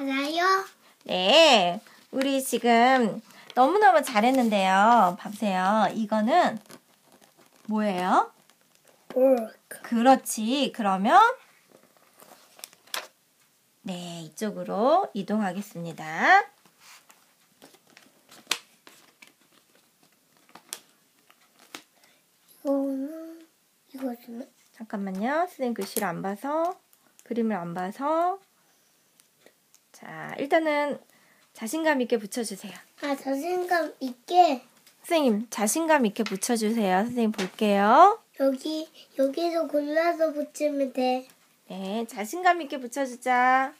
알아요? 네, 우리 지금 너무너무 잘했는데요. 봐보세요. 이거는 뭐예요? work. 그렇지. 그러면 네, 이쪽으로 이동하겠습니다. 이거는 이거는 잠깐만요. 선생님 글씨를 안 봐서 그림을 안 봐서 자, 일단은 자신감 있게 붙여주세요. 아 자신감 있게 선생님 자신감 있게 붙여주세요. 선생님 볼게요. 여기 여기서 골라서 붙이면 돼. 네, 자신감 있게 붙여주자.